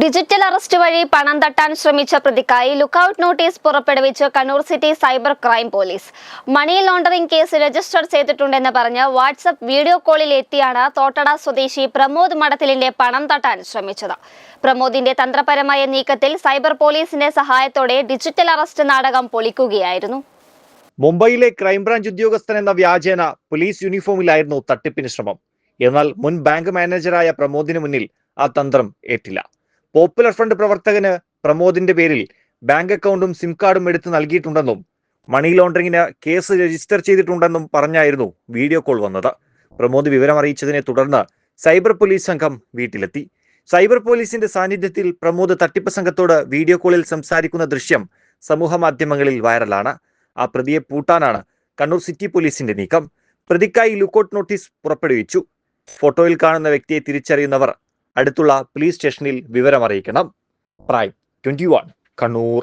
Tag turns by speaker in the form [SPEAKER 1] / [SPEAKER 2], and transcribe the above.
[SPEAKER 1] Digital arrest വഴി പണം തട്ടാൻ ശ്രമിച്ച പ്രതിക്കായി lookout notice പുറപ്പെടുവിച്ച് Kannur city cyber crime police. Money laundering case register ചെയ്തിട്ടുണ്ടെന്ന് പറഞ്ഞ് വാട്സപ്പ് വീഡിയോ കോളിൽ എത്തിയാണ് തോട്ടട സ്വദേശി പ്രമോദ് മഠത്തിലിന്റെ പണം തട്ടാൻ ശ്രമിച്ചത്. പ്രമോദിന്റെ തന്ത്രപരമായ നീക്കത്തിൽ സൈബർ പോലീസിന്റെ സഹായത്തോടെ ഡിജിറ്റൽ അറസ്റ്റ് നാടകം പൊളിക്കുകയായിരുന്നു.
[SPEAKER 2] മുംബൈയിലെ ക്രൈംബ്രാഞ്ച് ഉദ്യോഗസ്ഥൻ എന്ന വ്യാജേന പോലീസ് യൂണിഫോമിലായിരുന്നു തട്ടിപ്പിന് ശ്രമം. എന്നാൽ മുൻ ബാങ്ക് മാനേജറായ പ്രമോദിന് മുന്നിൽ ആ തന്ത്രം ഏറ്റില്ല. പോപ്പുലർ ഫ്രണ്ട് പ്രവർത്തകന് പ്രമോദിന്റെ പേരിൽ ബാങ്ക് അക്കൗണ്ടും സിം കാർഡും എടുത്ത് നൽകിയിട്ടുണ്ടെന്നും മണി ലോണ്ടറിംഗിന് കേസ് രജിസ്റ്റർ ചെയ്തിട്ടുണ്ടെന്നും പറഞ്ഞായിരുന്നു വീഡിയോ കോൾ വന്നത്. പ്രമോദ് വിവരം അറിയിച്ചതിനെ തുടർന്ന് സൈബർ പോലീസ് സംഘം വീട്ടിലെത്തി. സൈബർ പോലീസിന്റെ സാന്നിധ്യത്തിൽ പ്രമോദ് തട്ടിപ്പ് സംഘത്തോട് വീഡിയോ കോളിൽ സംസാരിക്കുന്ന ദൃശ്യം സമൂഹ മാധ്യമങ്ങളിൽ വൈറലാണ് ആ പ്രതിയെ പൂട്ടാനാണ് കണ്ണൂർ സിറ്റി പോലീസിന്റെ നീക്കം. പ്രതിക്കായി ലുക്കൌട്ട് നോട്ടീസ് പുറപ്പെടുവിച്ചു. ഫോട്ടോയിൽ കാണുന്ന വ്യക്തിയെ തിരിച്ചറിയുന്നവർ അടുത്തുള്ള പോലീസ് സ്റ്റേഷനിൽ വിവരം അറിയിക്കണം പ്രൈം ട്വന്റി വൺ കണ്ണൂർ.